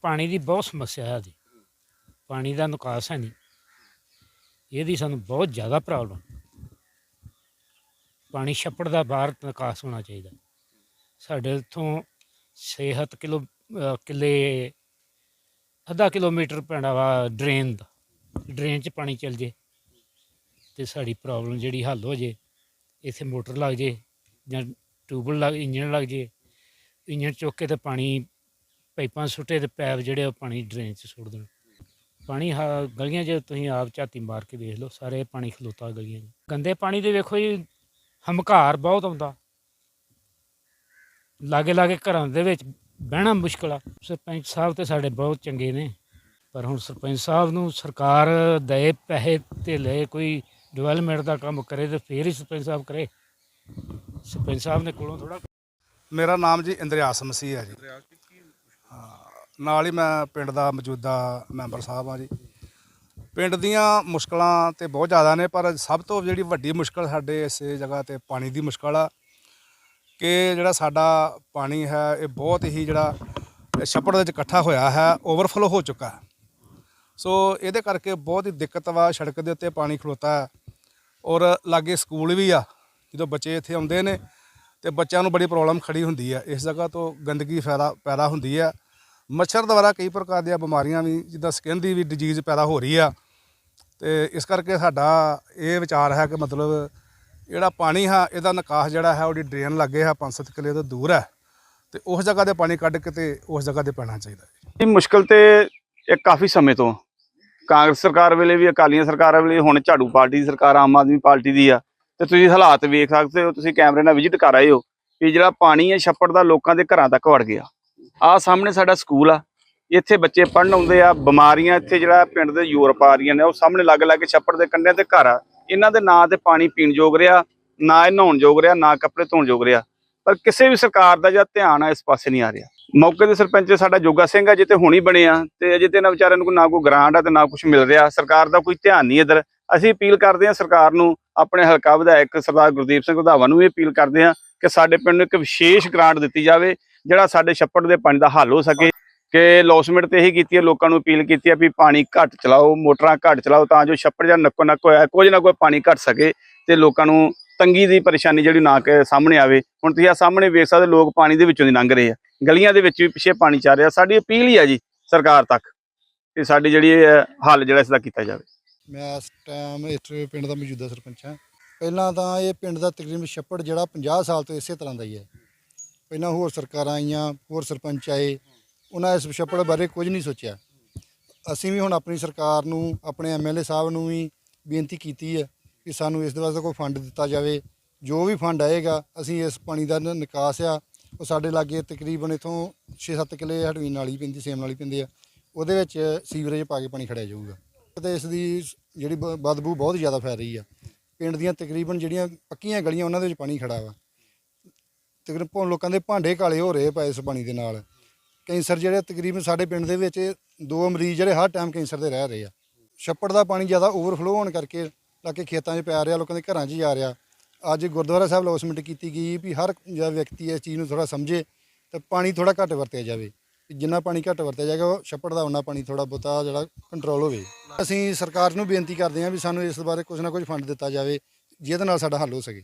ਪਾਣੀ ਦੀ ਬਹੁਤ ਸਮੱਸਿਆ ਹੈ ਜੀ ਪਾਣੀ ਦਾ ਨਿਕਾਸ ਹੈ ਨਹੀਂ। ਇਹਦੀ ਸਾਨੂੰ ਬਹੁਤ ਜ਼ਿਆਦਾ ਪ੍ਰੋਬਲਮ ਪਾਣੀ ਛੱਪੜ ਦਾ ਬਾਹਰ ਨਿਕਾਸ ਹੋਣਾ ਚਾਹੀਦਾ। ਸਾਡੇ ਇੱਥੋਂ 6-7 ਕਿਲੋ ਅ, ਕਿੱਲੇ ਅੱਧਾ ਕਿਲੋਮੀਟਰ ਪੈਂਦਾ ਵਾ ਡਰੇਨ ਦਾ। ਡਰੇਨ 'ਚ ਪਾਣੀ ਚੱਲ ਜੇ ਤੇ ਸਾਡੀ ਪ੍ਰੋਬਲਮ ਜਿਹੜੀ ਹੱਲ ਹੋ ਜੇ ਇੱਥੇ ਮੋਟਰ ਲੱਗ ਜੇ ਜਾਂ ਟਿਊਬਲ ਲੱਗ ਇੰਜਣ ਲੱਗ ਜੇ ਇੰਜਣ ਚੁੱਕ ਕੇ ਤੇ ਪਾਣੀ ਪਾਈਪਾਂ ਸੁੱਟੇ ਤੇ ਪੈਪ ਜਿਹੜੇ ਉਹ ਪਾਣੀ ਡਰੇਨ 'ਚ ਸੁੱਟ ਦੇਣ। ਪਾਣੀ ਹਾ- ਗਲੀਆਂ 'ਚ ਤੁਸੀਂ ਆਪ ਝਾਤੀ ਮਾਰ ਕੇ ਦੇਖ ਲਓ, ਸਾਰੇ ਪਾਣੀ ਖਲੋਤਾ ਗਲੀਆਂ 'ਚ। ਗੰਦੇ ਪਾਣੀ ਦੇ ਵੇਖੋ ਜੀ, ਹਮਕਾਰ ਬਹੁਤ ਆਉਂਦਾ। ਲਾਗੇ ਲਾਗੇ ਘਰਾਂ ਦੇ ਵਿੱਚ ਬਹਿਣਾ ਮੁਸ਼ਕਲ ਆ। ਸਰਪੰਚ ਸਾਹਿਬ ਤੇ ਸਾਡੇ ਬਹੁਤ ਚੰਗੇ ਨੇ, ਪਰ ਹੁਣ ਸਰਪੰਚ ਸਾਹਿਬ ਨੂੰ ਸਰਕਾਰ ਦੇ ਪੈਸੇ ਤੇ ਲੈ ਕੋਈ ਡਿਵੈਲਪਮੈਂਟ ਦਾ ਕੰਮ ਕਰੇ ਤੇ ਫੇਰ ਹੀ ਸਰਪੰਚ ਸਾਹਿਬ ਕਰੇ। ਸਰਪੰਚ ਸਾਹਿਬ ਨੇ ਕੋਲੋਂ ਥੋੜਾ ਮੇਰਾ ਨਾਮ ਜੀ ਇੰਦਰਿਆਸ ਮਸੀਹ ਹੈ ਜੀ। ਨਾਲ ਹੀ ਮੈਂ ਪਿੰਡ ਦਾ ਮੌਜੂਦਾ ਮੈਂਬਰ ਸਾਹਿਬ ਹਾਂ ਜੀ। ਪਿੰਡ ਦੀਆਂ ਮੁਸ਼ਕਲਾਂ ਤੇ ਬਹੁਤ ਜ਼ਿਆਦਾ ਨੇ, ਪਰ ਸਭ ਤੋਂ ਜਿਹੜੀ ਵੱਡੀ ਮੁਸ਼ਕਲ ਸਾਡੇ ਇਸ ਜਗ੍ਹਾ ਤੇ ਪਾਣੀ ਦੀ ਮੁਸ਼ਕਲ ਆ ਕਿ ਜਿਹੜਾ ਸਾਡਾ ਪਾਣੀ ਹੈ, ਇਹ ਬਹੁਤ ਹੀ ਜਿਹੜਾ ਛੱਪੜ ਦੇ ਵਿੱਚ ਇਕੱਠਾ ਹੋਇਆ ਹੈ, ਓਵਰਫਲੋ ਹੋ ਚੁੱਕਾ ਹੈ। ਸੋ ਇਹਦੇ ਕਰਕੇ ਬਹੁਤ ਹੀ ਦਿੱਕਤ ਵਾ, ਸੜਕ ਦੇ ਉੱਤੇ ਪਾਣੀ ਖਲੋਤਾ ਹੈ। ਔਰ ਲਾਗੇ ਸਕੂਲ ਵੀ ਆ, ਜਦੋਂ ਬੱਚੇ ਇੱਥੇ ਆਉਂਦੇ ਨੇ ਤੇ ਬੱਚਿਆਂ ਨੂੰ ਬੜੀ ਪ੍ਰੋਬਲਮ ਖੜੀ ਹੁੰਦੀ ਹੈ ਇਸ ਜਗ੍ਹਾ ਤੋਂ ਗੰਦਗੀ ਫੈਲਾ, ਪੈਦਾ ਹੁੰਦੀ ਹੈ ਮੱਛਰ ਦੁਆਰਾ ਕਈ ਪ੍ਰਕਾਰ ਦੀਆਂ ਬਿਮਾਰੀਆਂ ਵੀ, ਜਿੱਦਾਂ ਸਕਿਨ ਦੀ ਵੀ ਡਿਜੀਜ਼ ਪੈਦਾ ਹੋ ਰਹੀ ਆ। ਤੇ ਇਸ ਕਰਕੇ ਸਾਡਾ ਇਹ ਵਿਚਾਰ ਹੈ ਕਿ ਮਤਲਬ ਜਿਹੜਾ ਪਾਣੀ ਹੈ, ਇਹਦਾ ਨਿਕਾਸ ਜਿਹੜਾ ਹੈ, ਉਹਦੀ ਡਰੇਨ ਲੱਗੇ ਹੈ 5-7 ਕਿਲੇ ਤੋਂ ਦੂਰ ਹੈ। ਤੇ ਉਸ ਜਗ੍ਹਾ ਤੇ ਪਾਣੀ ਕੱਢ ਕੇ ਤੇ ਉਸ ਜਗ੍ਹਾ ਤੇ ਪੈਣਾ ਚਾਹੀਦਾ ਹੈ। ਇਹ ਮੁਸ਼ਕਲ ਤੇ ਇਹ ਕਾਫੀ ਸਮੇਂ ਤੋਂ। ਕਾਂਗਰਸ ਸਰਕਾਰ ਵੇਲੇ ਵੀ, ਅਕਾਲੀਆਂ ਸਰਕਾਰਾਂ ਵੇਲੇ ਹੁਣ ਝਾੜੂ ਪਾਰਟੀ ਦੀ ਸਰਕਾਰ, ਆਮ ਆਦਮੀ ਪਾਰਟੀ ਦੀ ਆ। ਤੇ ਤੁਸੀਂ ਹਾਲਾਤ ਵੇਖ ਸਕਦੇ ਹੋ, ਤੁਸੀਂ ਕੈਮਰੇ ਨਾਲ ਵਿਜ਼ਿਟ ਕਰ ਆਏ ਹੋ ਵੀ ਜਿਹੜਾ ਪਾਣੀ ਹੈ, ਛੱਪੜ ਦਾ ਲੋਕਾਂ ਦੇ ਘਰਾਂ ਤੱਕ ਵੜ ਗਿਆ। ਆ ਸਾਹਮਣੇ ਸਾਡਾ ਸਕੂਲ ਆ, ਇੱਥੇ ਬੱਚੇ ਪੜਨ ਆਉਂਦੇ ਆ, ਬਿਮਾਰੀਆਂ ਇੱਥੇ ਜਿਹੜਾ ਪਿੰਡ ਦੇ ਯੂਰਪ ਆ ਰਹੀਆਂ ਨੇ, ਉਹ ਸਾਹਮਣੇ ਲੱਗ ਲੱਗ ਛੱਪੜ ਦੇ ਕੰਢਿਆਂ ਤੇ ਘਰ ਆ। ਇਹਨਾਂ ਦੇ ਨਾਂ ਤੇ ਪਾਣੀ ਪੀਣ ਯੋਗ ਰਿਹਾ, ਨਾ ਇਹ ਨਹਾਉਣ ਯੋਗ ਰਿਹਾ, ਨਾ ਕੱਪੜੇ ਧੋਣ ਯੋਗ ਰਿਹਾ। ਪਰ ਕਿਸੇ ਵੀ ਸਰਕਾਰ ਦਾ ਜਿਹੜਾ ਧਿਆਨ ਆ, ਇਸ ਪਾਸੇ ਨਹੀਂ ਆ ਰਿਹਾ। ਮੌਕੇ ਦੇ ਸਰਪੰਚ ਸਾਡਾ ਜੋਗਾ ਸਿੰਘ ਆ ਜਿੱਤੇ ਹੁਣੀ ਬਣੇ ਆ, ਤੇ ਅਜੇ ਤੇ ਇਹਨਾਂ ਵਿਚਾਰਿਆਂ ਨੂੰ ਨਾ ਕੋਈ ਗ੍ਰਾਂਟ ਆ ਤੇ ਨਾ ਕੁਝ ਮਿਲ ਰਿਹਾ। ਸਰਕਾਰ ਦਾ ਕੋਈ ਧਿਆਨ ਨਹੀਂ ਇਧਰ। ਅਸੀਂ ਅਪੀਲ ਕਰਦੇ ਹਾਂ ਸਰਕਾਰ ਨੂੰ ਆਪਣੇ ਹਲਕਾ ਵਿਧਾਇਕ ਸਰਦਾਰ ਗੁਰਦੀਪ ਸਿੰਘ ਰਧਾਵਾ ਨੂੰ ਵੀ ਅਪੀਲ ਕਰਦੇ ਹਾਂ ਕਿ ਸਾਡੇ ਪਿੰਡ ਨੂੰ ਇੱਕ ਵਿਸ਼ੇਸ਼ ਗ੍ਰਾਂਟ ਦਿੱਤੀ ਜਾਵੇ, ਜਿਹੜਾ ਸਾਡੇ ਛੱਪੜ ਦੇ ਪਾਣੀ ਦਾ ਹੱਲ ਹੋ ਸਕੇ। ਕਿ ਲੌਸਮੈਂਟ ਤੇ ਇਹੀ ਕੀਤੀ ਹੈ, ਲੋਕਾਂ ਨੂੰ ਅਪੀਲ ਕੀਤੀ ਹੈ ਵੀ ਪਾਣੀ ਘੱਟ ਚਲਾਓ, ਮੋਟਰਾਂ ਘੱਟ ਚਲਾਓ, ਤਾਂ ਜੋ ਛੱਪੜ ਜਾਂ ਨੱਕੋ ਨੱਕ ਹੋਇਆ, ਕੁਝ ਨਾ ਕੋਈ ਪਾਣੀ ਘੱਟ ਸਕੇ ਤੇ ਲੋਕਾਂ ਨੂੰ ਤੰਗੀ ਦੀ ਪਰੇਸ਼ਾਨੀ ਜਿਹੜੀ ਨਾ ਕਿ ਸਾਹਮਣੇ ਆਵੇ। ਹੁਣ ਤੁਸੀਂ ਆ ਸਾਹਮਣੇ ਵੇਖ ਸਕਦੇ ਲੋਕ ਪਾਣੀ ਦੇ ਵਿੱਚੋਂ ਦੀ ਲੰਘ ਰਹੇ ਆ। ਗਲੀਆਂ ਦੇ ਵਿੱਚ ਵੀ ਪਿੱਛੇ ਪਾਣੀ ਚੱਲ ਰਿਹਾ। ਸਾਡੀ ਅਪੀਲ ਹੀ ਆ ਜੀ, ਸਰਕਾਰ ਤੱਕ ਕਿ ਸਾਡੀ ਜਿਹੜੀ ਇਹ ਹੱਲ ਜਿਹੜਾ ਇਸ ਦਾ ਕੀਤਾ ਜਾਵੇ। ਮੈਂ ਇਸ ਟਾਈਮ ਇੱਥੇ ਪਿੰਡ ਦਾ ਮੌਜੂਦਾ ਸਰਪੰਚ ਹਾਂ। ਪਹਿਲਾਂ ਤਾਂ ਇਹ ਪਿੰਡ ਦਾ ਤਕਰੀਬਨ ਛੱਪੜ ਜਿਹੜਾ 50 ਸਾਲ ਤੋਂ ਇਸੇ ਤਰ੍ਹਾਂ ਦਾ ਹੀ ਹੈ। ਪਹਿਲਾਂ ਹੋਰ ਸਰਕਾਰਾਂ ਆਈਆਂ, ਹੋਰ ਸਰਪੰਚ ਆਏ, ਉਹਨਾਂ ਇਸ ਛੱਪੜ ਬਾਰੇ ਕੁਝ ਨਹੀਂ ਸੋਚਿਆ। ਅਸੀਂ ਵੀ ਹੁਣ ਆਪਣੀ ਸਰਕਾਰ ਨੂੰ, ਆਪਣੇ ਐਮਐਲਏ ਸਾਹਿਬ ਨੂੰ ਵੀ ਬੇਨਤੀ ਕੀਤੀ ਹੈ ਕਿ ਸਾਨੂੰ ਇਸ ਦੇ ਵਾਸਤੇ ਕੋਈ ਫੰਡ ਦਿੱਤਾ ਜਾਵੇ। ਜੋ ਵੀ ਫੰਡ ਆਏਗਾ, ਅਸੀਂ ਇਸ ਪਾਣੀ ਦਾ ਨਿਕਾਸ ਆ, ਉਹ ਸਾਡੇ ਲਾਗੇ ਤਕਰੀਬਨ ਇਥੋਂ 6-7 ਕਿਲੇ ਹਟਵੀਨ ਨਾਲੀ ਪੈਂਦੀ, ਸੇਮ ਨਾਲੀ ਪੈਂਦੇ ਆ, ਉਹਦੇ ਵਿੱਚ ਸੀਵਰੇਜ ਪਾ ਕੇ ਪਾਣੀ ਖੜਿਆ ਜਾਊਗਾ। ਤੇ ਇਸ ਦੀ ਜਿਹੜੀ ਬ- ਬਦਬੂ ਬਹੁਤ ਜ਼ਿਆਦਾ ਫੈਲ ਰਹੀ ਆ। ਪਿੰਡ ਦੀਆਂ ਤਕਰੀਬਨ ਜਿਹੜੀਆਂ ਪੱਕੀਆਂ ਗਲੀਆਂ, ਉਹਨਾਂ ਦੇ ਵਿੱਚ ਪਾਣੀ ਖੜਾ ਵਾ। ਤਕਰੀਬਨ ਲੋਕਾਂ ਦੇ ਭਾਂਡੇ ਕਾਲੇ ਹੋ ਰਹੇ ਪਏ ਇਸ ਪਾਣੀ ਦੇ ਨਾਲ। ਕੈਂਸਰ ਜਿਹੜੇ ਤਕਰੀਬਨ ਸਾਡੇ ਪਿੰਡ ਦੇ ਵਿੱਚ ਦੋ ਮਰੀਜ਼ ਜਿਹੜੇ ਹਰ ਟਾਈਮ ਕੈਂਸਰ ਦੇ ਰਹਿ ਰਹੇ ਆ। ਛੱਪੜ ਦਾ ਪਾਣੀ ਜ਼ਿਆਦਾ ਓਵਰਫਲੋ ਹੋਣ ਕਰਕੇ ਲਾਗੇ ਖੇਤਾਂ 'ਚ ਪੈ ਰਿਹਾ, ਲੋਕਾਂ ਦੇ ਘਰਾਂ 'ਚ ਜਾ ਰਿਹਾ। ਅੱਜ ਗੁਰਦੁਆਰਾ ਸਾਹਿਬ ਲੌਸਮੈਂਟ ਕੀਤੀ ਗਈ ਵੀ ਹਰ ਜਿਹੜਾ ਵਿਅਕਤੀ ਇਸ ਚੀਜ਼ ਨੂੰ ਥੋੜਾ ਸਮਝੇ ਤੇ ਪਾਣੀ ਥੋੜਾ ਘੱਟ ਵਰਤਿਆ ਜਾਵੇ। ਜਿੰਨਾ ਪਾਣੀ ਘੱਟ ਵਰਤਿਆ ਜਾਏਗਾ, ਉਹ ਛੱਪੜ ਦਾ ਉਹਨਾਂ ਪਾਣੀ ਥੋੜਾ ਬਹੁਤਾ ਜਿਹੜਾ ਕੰਟਰੋਲ ਹੋਵੇ। ਅਸੀਂ ਸਰਕਾਰ ਨੂੰ ਬੇਨਤੀ ਕਰਦੇ ਹਾਂ ਵੀ ਸਾਨੂੰ ਇਸ ਬਾਰੇ ਕੁਝ ਨਾ ਕੁਝ ਫੰਡ ਦਿੱਤਾ ਜਾਵੇ, ਜਿਹਦੇ ਨਾਲ ਸਾਡਾ ਹੱਲ ਹੋ ਸਕੇ।